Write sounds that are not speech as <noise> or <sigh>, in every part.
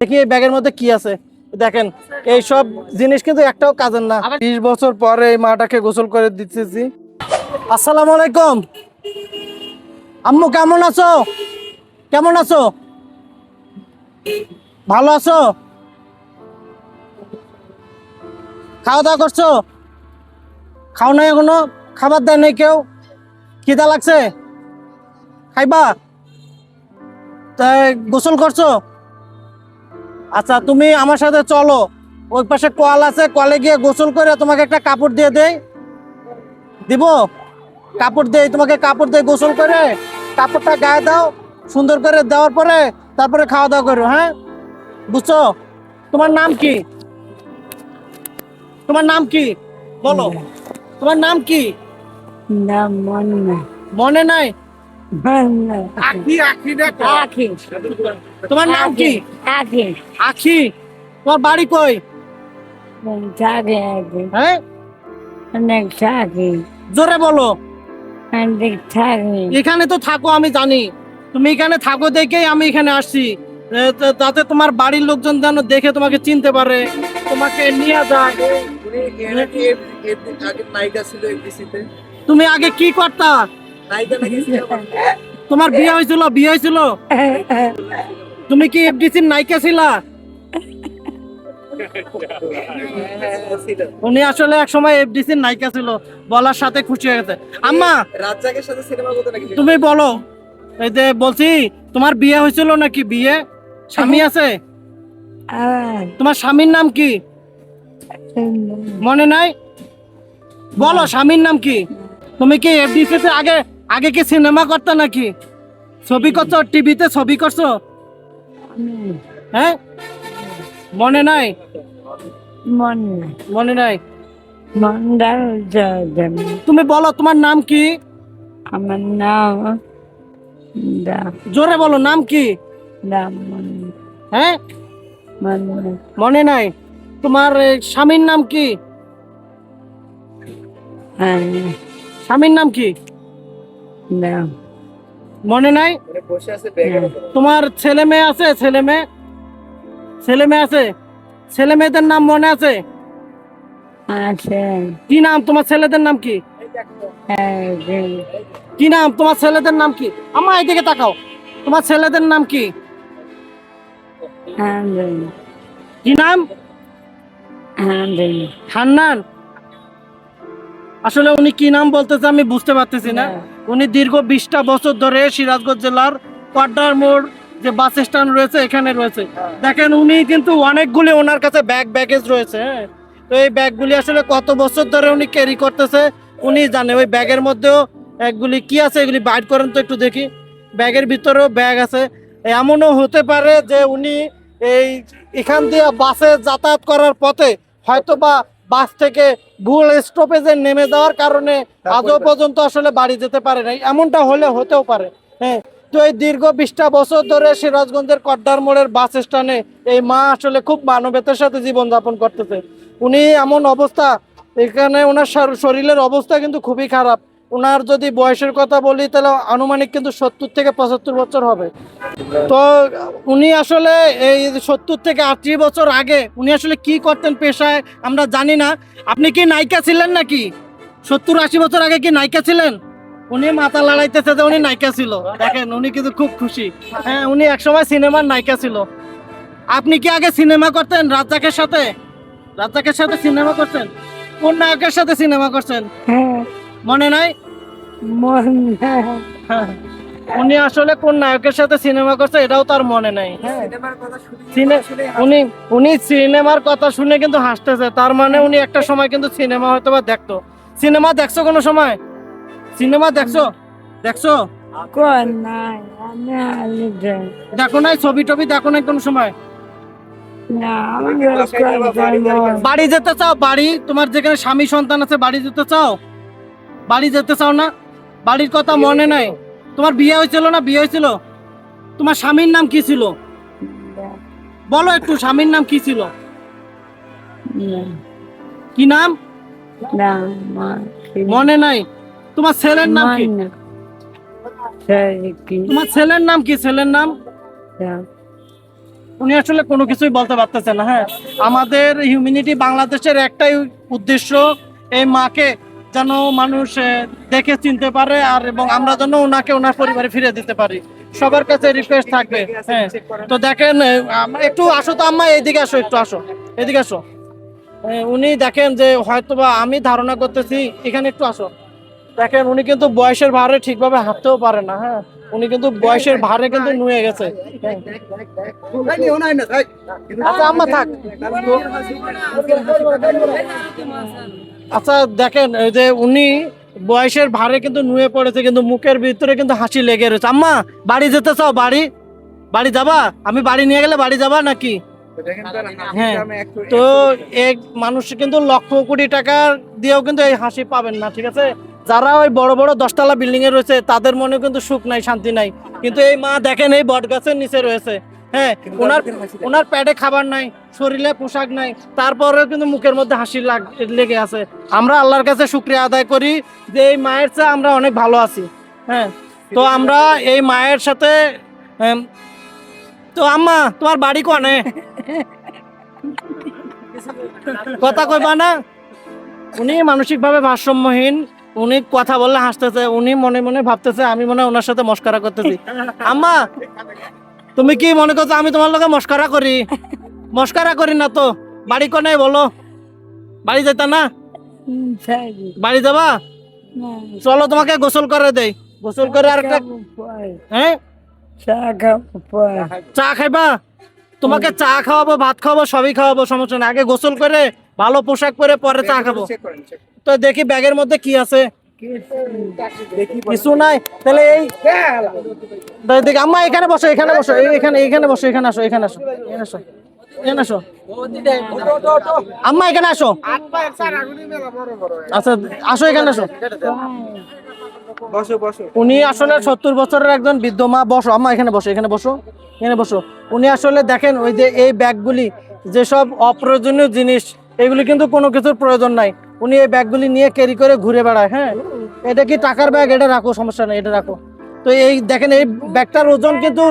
দেখি এই ব্যাগের মধ্যে কি আছে। দেখেন এই সব জিনিস কিন্তু একটাও কাজের না। বিশ বছর পরে এই মাটাকে গোসল করে দিতেছি। আসসালামু আলাইকুম। আম্মু কেমন আছো? কেমন আছো? ভালো আছো? খাওয়া দাওয়া করছ? খাও নাই এখনও? খাবার দেয় নাই কেউ? খিদা লাগছে? খাইবা? তাই গোসল করছ? আচ্ছা তুমি আমার সাথে চলো। ওই পাশে কল আছে কলে গিয়ে গোসল করে তোমাকে একটা কাপড় দিয়ে দেই। দিব? কাপড় দেই তোমাকে কাপড় দিয়ে গোসল করে কাপড়টা গায়ে দাও সুন্দর করে দেওয়ার পরে তারপরে খাওয়া দাওয়া করো হ্যাঁ? বুঝছ? তোমার নাম কি? তোমার নাম কি? বলো। তোমার নাম কি? না মন মনে নাই? আখি আখি দেখো। আখি। তোমার নাম কি? আখি। আখি তোমার বাড়ি কই? হ্যাঁ? অনেক থাকে জোরে বলো। অনেক থাকে এখানে তো থাকো আমি জানি। তুমি এখানে থাকো দেখেই আমি এখানে আসছি। তাতে তোমার বাড়ির লোকজন যেন দেখে তোমাকে চিনতে পারে। তোমাকে নিয়ে যায় তুমি আগে কি করতা? তোমার বিয়ে হয়েছিল বিয়ে হয়েছিল? তুমি কি এফডিসির নায়িকা ছিলা? উনি আসলে এক সময় এফডিসির নায়িকা ছিল বলার সাথে খুশি হয়ে গেছে। আম্মা রাজ্জাকের সাথে সিনেমা করতে নাকি তুমি বলো এই যে বলছি তোমার বিয়ে হয়েছিল নাকি বিয়ে? স্বামী আছে? তোমার স্বামীর নাম কি? মনে নাই? বলো স্বামীর নাম কি? তুমি কি এফডিসি তে আগে আগে কি সিনেমা করতে নাকি? ছবি করছ টিভিতে ছবি করছ? হ্যাঁ? মনে নাই? মন মনে নাই? তুমি বলো তোমার নাম কি? আমার নাম জোরে বলো নাম কি? হ্যাঁ? মন নাই? তোমার স্বামীর নাম কি? স্বামীর নাম কি? মনে নাই? উনি বসে আছে ব্যাগের উপর। তোমার ছেলে মেয়ে আছে ছেলে মেয়ে? ছেলে মেয়ে আছে? ছেলে মেয়েদের নাম মনে আছে? আছে। কি নাম? তোমার ছেলেদের নাম কি? কি নাম? তোমার ছেলেদের নাম কি? আমার এদিকে তাকাও। তোমার ছেলেদের নাম কি? কি নাম? হান্নান। আসলে উনি কি নাম বলতেছে আমি বুঝতে পারতেছি না। উনি দীর্ঘ বিশটা বছর ধরে সিরাজগঞ্জ জেলার পাড্ডার মোড় যে বাস স্ট্যান্ড রয়েছে এখানে রয়েছে। দেখেন উনি কিন্তু অনেকগুলি ওনার কাছে ব্যাগ ব্যাগেজ রয়েছে হ্যাঁ। তো এই ব্যাগগুলি আসলে কত বছর ধরে উনি ক্যারি করতেছে উনি জানে। ওই ব্যাগের মধ্যেও একগুলি কি আছে এগুলি বাইট করেন তো একটু দেখি। ব্যাগের ভিতরেও ব্যাগ আছে। এমনও হতে পারে যে উনি এই এখান দিয়ে বাসে যাতায়াত করার পথে হয়তো বা বাস থেকে ভুল স্টপেজে নেমে যাওয়ার কারণে আজও পর্যন্ত আসলে বাড়ি যেতে পারে নাই। এমনটা হলে হতেও পারে। হ্যাঁ তো এই দীর্ঘ বিশটা বছর ধরে সিরাজগঞ্জের কড্ডার মোড়ের বাস স্ট্যান্ডে এই মা আসলে খুব মানবতার সাথে জীবনযাপন করতেছে। উনি এমন অবস্থা এখানে ওনার শরীরের অবস্থা কিন্তু খুবই খারাপ। ওনার যদি বয়সের কথা বলি, তাহলে আনুমানিক কিন্তু সত্তর থেকে পঁচাত্তর বছর হবে। তো উনি আসলে এই সত্তর থেকে আশি বছর আগে উনি আসলে কি করতেন পেশায়, আমরা জানি না। আপনি কি নায়িকা ছিলেন নাকি? সত্তর আশি বছর আগে কি নায়িকা ছিলেন? উনি মাথা লড়াইতেছে যে উনি নায়িকা ছিল। দেখেন, উনি কিন্তু খুব খুশি। হ্যাঁ উনি একসময় সিনেমার নায়িকা ছিল। আপনি কি আগে সিনেমা করতেন রাজ্জাকের সাথে? রাজ্জাকের সাথে সিনেমা করতেন কোন নায়কের সাথে সিনেমা করছেন? মনে নাই। উনি আসলে কোন নায়কের সাথে সিনেমা করছে এটাও তার মনে নাই। হ্যাঁ উনি উনি সিনেমার কথা শুনে কিন্তু হাসতেছে। তার মানে উনি একটা <laughs> সময় কিন্তু সিনেমা হয়তো বা দেখতো। সিনেমা দেখছ কোনো সময়? সিনেমা দেখছ? দেখছ? দেখো নাই ছবি টবি দেখো নাই কোনো সময়? বাড়ি যেতে চাও বাড়ি? তোমার যেখানে স্বামী সন্তান আছে বাড়ি যেতে চাও? বাড়ি যেতে চাও না? বাড়ির কথা মনে নাই? তোমার বিয়ে হয়েছিল না? বিয়ে হয়েছিল? তোমার স্বামীর নাম কি ছিল? বলো একটু স্বামীর নাম কি ছিল? কি নাম? মনে নাই। তোমার ছেলের নাম কি? তোমার ছেলের নাম কি? ছেলের নাম? উনি আসলে কোনো কিছুই বলতে পারতেছে না হ্যাঁ? আমাদের হিউম্যানিটি বাংলাদেশের একটাই উদ্দেশ্য এই মাকে যেন মানুষ দেখে চিনতে পারে আর এবং আমরা যেন ওনাকে ওনার পরিবারে ফিরে দিতে পারি। সবার কাছে রিকোয়েস্ট থাকবে। হ্যাঁ তো দেখেন একটু আসো তো আম্মা, এইদিকে আসো, একটু আসো। এদিকে আসো। উনি দেখেন যে হয়তোবা আমি ধারণা করতেছি, এখানে একটু আসো। দেখেন, উনি কিন্তু বয়সের ভারে ঠিকভাবে হাঁটতেও পারে না হ্যাঁ। উনি কিন্তু বয়সের ভারে কিন্তু নুয়ে গেছে। হ্যাঁ। আচ্ছা আম্মা থাক। আচ্ছা দেখেন এই যে উনি বয়সের ভারে কিন্তু নুয়ে পড়েছে কিন্তু মুখের ভিতরে কিন্তু হাসি লেগে রয়েছে। আম্মা বাড়ি যেতে চাও? বাড়ি? বাড়ি যাবা? আমি বাড়ি নিয়ে গেলে বাড়ি যাবা নাকি? হ্যাঁ। তো এক মানুষ কিন্তু লক্ষ কোটি টাকা দিয়েও কিন্তু এই হাসি পাবেন না ঠিক আছে? যারা ওই বড় বড় দশতলা বিল্ডিং এ রয়েছে তাদের মনে কিন্তু সুখ নাই শান্তি নাই। কিন্তু এই মা দেখেন এই বট গাছের নিচে রয়েছে। হ্যাঁ ওনার ওনার পেটে খাবার নাই শরীরে পোশাক নাই তারপরেও কিন্তু মুখের মধ্যে হাসি লাগ- লেগে আছে। আমরা আল্লাহর কাছে শুক্রিয়া আদায় করি যে এই মায়ের চেয়ে আমরা অনেক ভালো আছি। হ্যাঁ তো আমরা এই মায়ের সাথে তো আম্মা তোমার বাড়ি কোনে? কথা কইবা না? উনি মানসিকভাবে ভারসাম্যহীন উনি কথা বললে হাসতেছে উনি মনে মনে ভাবতেছে আমি মনে হয় ওনার সাথে মস্কারা করতেছি। আম্মা তুমি কি মনে করছ আমি তোমার লগে মস্কারা করি? মস্কারা করি না তো। বাড়ি কোনে বলো। বাড়ি যেতা না? বাড়ি যাবা? চলো তোমাকে গোসল করে দেই। গোসল করে আর একটা হ্যাঁ? চা খাব চা খাইবা? তোমাকে চা খাওয়াবো ভাত খাওয়াবো সবই খাওয়াবো সমস্যা নেই। আগে গোসল করে ভালো পোশাক পরে পরে চা খাব। তো দেখি ব্যাগের মধ্যে কি আছে। কিছু নাই। তাহলে এই দেখ আম্মা এখানে বসো এখানে বসো এখানে এখানে বসো এখানে আসো এখানে আসো এখানে আসো এখানে আসো। আম্মা এখানে আসো। আচ্ছা আসো এখানে আসো। উনি আসলে সত্তর বছরের একজন বৃদ্ধ মা বসো আম্মা এখানে বসো এখানে বসো এখানে বসো। উনি আসলে দেখেন ওই যে এই ব্যাগগুলি যেসব অপ্রয়োজনীয় জিনিস এগুলি কিন্তু কোনো কিছুর প্রয়োজন নাই। উনি এই ব্যাগগুলি নিয়ে ক্যারি করে ঘুরে বেড়ায় হ্যাঁ? এটা কি টাকার ব্যাগ? এটা রাখো সমস্যা নেই এটা রাখো। তো এই দেখেন এই ব্যাগটার ওজন কিন্তু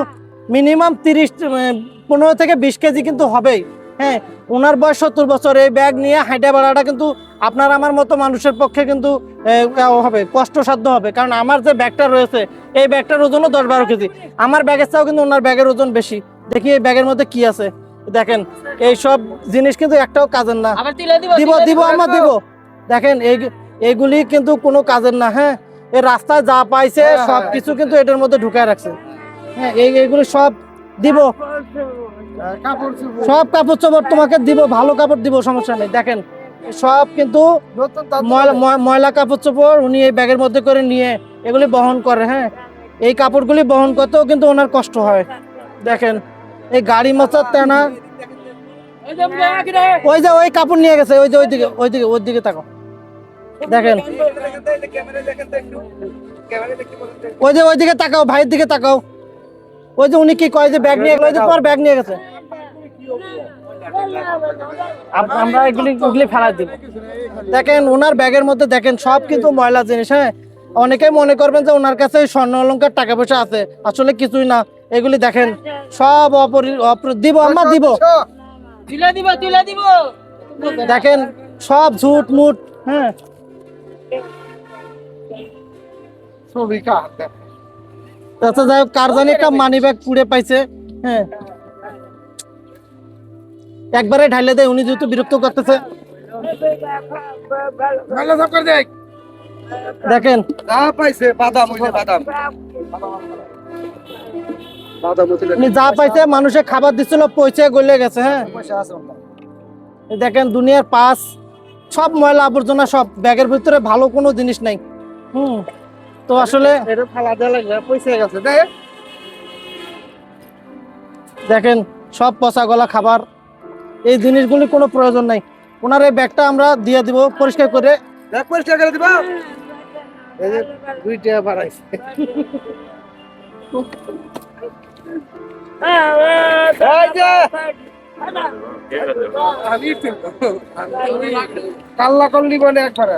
মিনিমাম তিরিশ পনেরো থেকে বিশ কেজি কিন্তু হবেই হ্যাঁ? ওনার বয়স সত্তর বছর এই ব্যাগ নিয়ে হাইটে বেড়াটা কিন্তু আপনার আমার মতো মানুষের পক্ষে কিন্তু হবে কষ্টসাধ্য হবে। কারণ আমার যে ব্যাগটা রয়েছে এই ব্যাগটার ওজনও দশ বারো কেজি। আমার ব্যাগের চাও কিন্তু ওনার ব্যাগের ওজন বেশি। দেখি এই ব্যাগের মধ্যে কি আছে। দেখেন এই সব জিনিস কিন্তু একটাও কাজের না। দিব দিব আমার দিব। দেখেন এই এইগুলি কিন্তু কোনো কাজের না হ্যাঁ? এই রাস্তায় যা পাইছে সব কিছু কিন্তু এটার মধ্যে ঢুকায় রাখছে। হ্যাঁ এই এইগুলি সব দিব। সব কাপড় চোপড় তোমাকে দিব ভালো কাপড় দিব সমস্যা নেই। দেখেন সব কিন্তু ময়লা কাপড় চোপড় উনি এই ব্যাগের মধ্যে করে নিয়ে এগুলি বহন করে হ্যাঁ? এই কাপড়গুলি বহন করতেও কিন্তু ওনার কষ্ট হয়। দেখেন এই গাড়ি মোচার তেনা ওই যে ওই কাপড় নিয়ে গেছে ওই যে ওইদিকে ওইদিকে ওই দিকে তাকাও। দেখেন। ওই যে ওইদিকে তাকাও ভাইয়ের দিকে তাকাও। ওই যে উনি কি কয় যে ব্যাগ নিয়ে গেল যে তোমার ব্যাগ নিয়ে গেছে। আমরা এগুলি ফেলা দিব। দেখেন ওনার ব্যাগের মধ্যে দেখেন সব কিন্তু ময়লা জিনিস হ্যাঁ? অনেকেই মনে করবেন যে ওনার কাছে স্বর্ণ অলঙ্কার টাকা পয়সা আছে আসলে কিছুই না। এগুলি দেখেন সব অপরি অপরি দিব আমরা দিব। দিব দিব। দেখেন সব ঝুট মুট হ্যাঁ? আচ্ছা যাই হোক কার জানি একটা মানি ব্যাগ পুড়ে পাইছে হ্যাঁ। একবারে ঢাইলে দেয় উনি যেহেতু বিরক্ত করতেছে। দেখেন। যা পাইছে বাদাম হইছে বাদাম। বাদাম হইছে উনি যা পাইছে মানুষে খাবার দিচ্ছিল পয়সা গলে গেছে হ্যাঁ। দেখেন দুনিয়ার পাস সব ময়লা আবর্জনা সব ব্যাগের ভিতরে ভালো কোনো জিনিস নাই। হুম তো আসলে এটা ফালা দেয়া লাগবে পয়সা গেছে দেখ দেখেন সব পচা গলা খাবার এই জিনিসগুলি কোনো প্রয়োজন নাই। ওনার এই ব্যাগটা আমরা দিয়ে দিব পরিষ্কার করে। দেখ পরিষ্কার করে দিবা। এই যে দুইটা বাড়াইছে। এই যে। কাল্লা করলি বলে একবারে।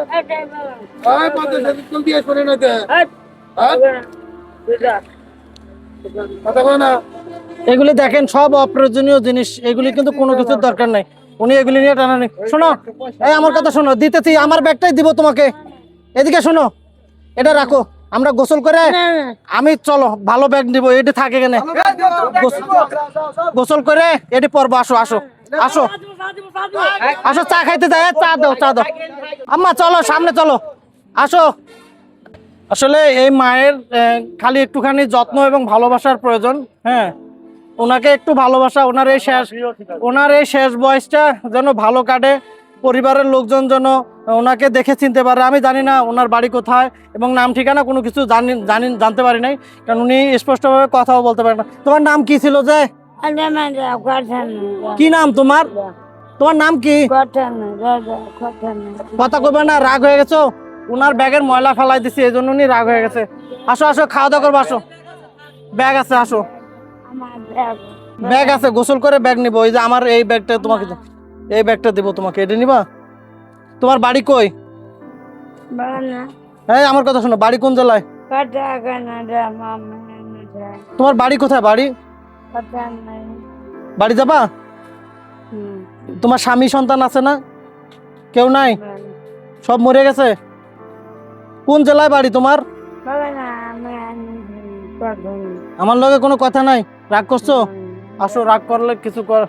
ওই পথে সেদিন দিয়ে শুনে না হ্যাঁ? কথা কয় না? এগুলি দেখেন সব অপ্রয়োজনীয় জিনিস। এগুলি কিন্তু কোনো কিছুর দরকার নাই। উনি এগুলি নিয়ে টানানি শোনো এই আমার কথা শোনো দিতেছি আমার ব্যাগটাই দিব তোমাকে। এদিকে শোনো এটা রাখো। আমরা গোসল করে আমি চলো ভালো ব্যাগ নিব এটি থাকে কেন গোসল করে এটি পরবো আসো আসো আসো। আসো চা খাইতে যাই চা দাও চা দাও। আম্মা চলো সামনে চলো। আসো। আসলে এই মায়ের খালি একটুখানি যত্ন এবং ভালোবাসার প্রয়োজন হ্যাঁ। ওনাকে একটু ভালোবাসা ওনার এই শেষ ওনার এই শেষ বয়সটা যেন ভালো কাটে। পরিবারের লোকজন যেন ওনাকে দেখে চিনতে পারে। আমি জানি না ওনার বাড়ি কোথায় এবং নাম ঠিকানা কোনো কিছু জানি জানি জানতে পারি নাই। কারণ উনি স্পষ্টভাবে কথাও বলতে পারেন না। তোমার নাম কি ছিল যে? কি নাম তোমার? তোমার নাম কি? কথা কথা না রাগ হয়ে গেছো? ওনার ব্যাগের ময়লা ফেলাই দিছি এই জন্য উনি রাগ হয়ে গেছে। আসো আসো খাওয়া দাওয়া করব আসো। ব্যাগ আছে আসো। ব্যাগ। আছে গোসল করে ব্যাগ নিবো। এই যে আমার এই ব্যাগটা তোমাকে এই ব্যাগটা দিব তোমাকে এটা নিবা? তোমার বাড়ি কই? এই আমার কথা শোনো বাড়ি কোন জেলায়? তোমার বাড়ি কোথায় বাড়ি? বাড়ি যাবা? তোমার স্বামী সন্তান আছে না? কেউ নাই? সব মরে গেছে? কোন জেলায় বাড়ি তোমার। আমার লগে কোনো কথা নাই? রাগ করছ? আসো রাগ করলে কিছু কর।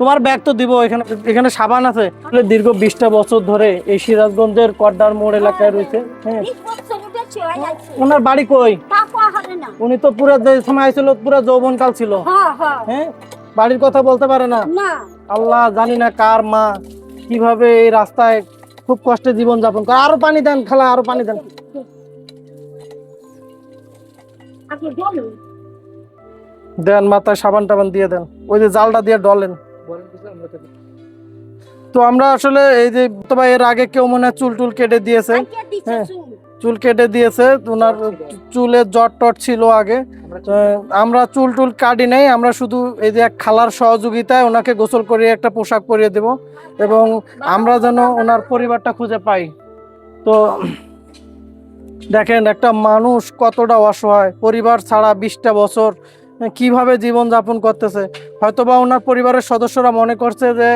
তোমার ব্যাগ তো দিব এখানে এখানে সাবান আছে। দীর্ঘ বিশটা বছর ধরে এই সিরাজগঞ্জের কড্ডার মোড় এলাকায় রয়েছে। হ্যাঁ। ওনার বাড়ি কই? উনি তো পুরো যে সময় ছিল পুরো যৌবনকাল ছিল। হ্যাঁ? বাড়ির কথা বলতে পারে না? আল্লাহ জানি না কার মা কীভাবে এই রাস্তায় খুব কষ্টে জীবন যাপন করে। আরও পানি দেন খালা আরও পানি দেন। দেন মাথায় সাবান টাবান দিয়ে দেন। ওই যে জালটা দিয়ে ডলেন। তো আমরা আসলে এই যে তোমার এর আগে কেউ মনে হয় চুল টুল কেটে দিয়েছে। হ্যাঁ চুল। কেটে দিয়েছে। ওনার চুলে জট টট ছিল আগে। আমরা চুল টুল কাটি নাই আমরা শুধু এই যে এক খালার সহযোগিতায় ওনাকে গোসল করিয়ে একটা পোশাক পরিয়ে দেব। এবং আমরা যেন ওনার পরিবারটা খুঁজে পাই। তো দেখেন একটা মানুষ কতটা অসহায়। পরিবার ছাড়া বিশটা বছর কীভাবে জীবন যাপন করতেছে? হয়তোবা ওনার পরিবারের সদস্যরা মনে করছে যে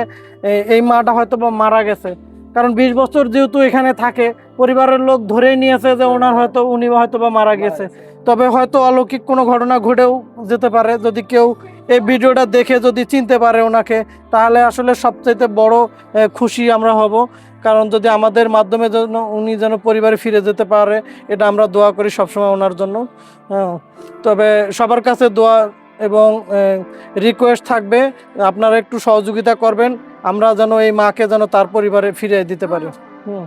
এই মাটা হয়তোবা মারা গেছে। কারণ বিশ বছর যেহেতু এখানে থাকে, পরিবারের লোক ধরেই নিয়েছে যে ওনার হয়তো, উনি হয়তোবা মারা গেছে। তবে হয়তো অলৌকিক কোনো ঘটনা ঘটেও যেতে পারে। যদি কেউ এই ভিডিওটা দেখে যদি চিনতে পারে ওনাকে, তাহলে আসলে সবচাইতে বড় খুশি আমরা হব। কারণ যদি আমাদের মাধ্যমে যেন উনি যেন পরিবারে ফিরে যেতে পারে, এটা আমরা দোয়া করি সবসময় ওনার জন্য। হ্যাঁ তবে সবার কাছে দোয়া এবং রিকোয়েস্ট থাকবে, আপনারা একটু সহযোগিতা করবেন, আমরা যেন এই মাকে যেন তার পরিবারে ফিরে দিতে পারি। হুম,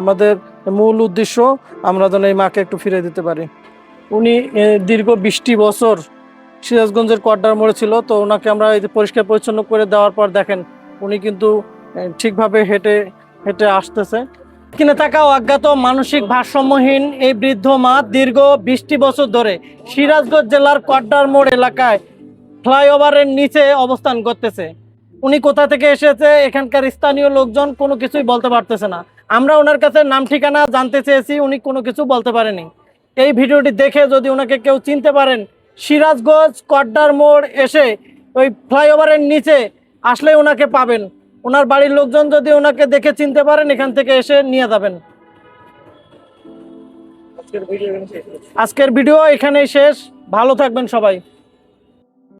আমাদের মূল উদ্দেশ্য আমরা যেন এই মাকে একটু ফিরে দিতে পারি। উনি দীর্ঘ বিশটি বছর সিরাজগঞ্জের কোয়ার্টার মোড়ে ছিল, তো ওনাকে আমরা এই পরিষ্কার পরিচ্ছন্ন করে দেওয়ার পর দেখেন, উনি কিন্তু ঠিকভাবে হেঁটে হেঁটে আসতেছে। কিনে থাকা অজ্ঞাত, মানসিক ভারসাম্যহীন এই বৃদ্ধ মা দীর্ঘ বিশটি বছর ধরে সিরাজগঞ্জ জেলার কোয়ার্টার মোড় এলাকায় ফ্লাইওভারের নিচে অবস্থান করতেছে। উনি কোথা থেকে এসেছে, এখানকার স্থানীয় লোকজন কোনো কিছুই বলতে পারতেছে না। আমরা ওনার কাছে নাম, ঠিকানা জানতে চেয়েছি, উনি কোনো কিছু বলতে পারেনি। এই ভিডিওটি দেখে যদি ওনাকে কেউ চিনতে পারেন, সিরাজগঞ্জ কড্ডার মোড় এসে ওই ফ্লাইওভারের নিচে আসলে ওনাকে পাবেন। ওনার বাড়ির লোকজন যদি ওনাকে দেখে চিনতে পারেন, এখান থেকে এসে নিয়ে যাবেন। আজকের ভিডিও এখানেই শেষ। ভালো থাকবেন সবাই।